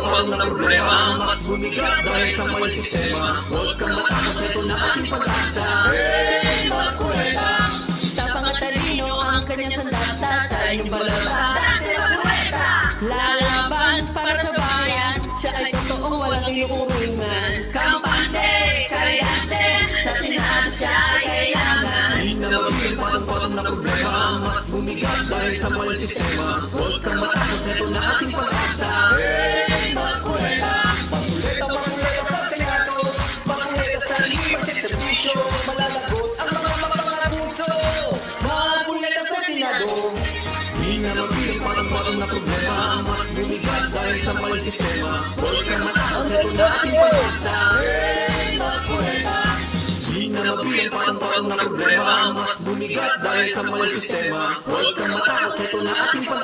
parang na problema Mas bumigat dahil sa maling sistema Huwag kang matakot, na ating pag-asa Hey, mga kuweta Tapang at talino ang kanyang sandata sa inyong balata. Lalaban para sa bayan, siya ay totoong walang iurungan. Kampante, karyante, sa Senado siya ay kailangan. Di na parang na problema Mas bumigat dahil sa maling sistema Huwag bulala sa Senado, Di na maging parang parang na problema Mas bumigat dahil sa maling sistema Huwag kang matakot, ito na ating pag-asa Di na maging parang parang na problema Mas bumigat dahil sa maling sistema Huwag kang matakot, ito na ating pag-asa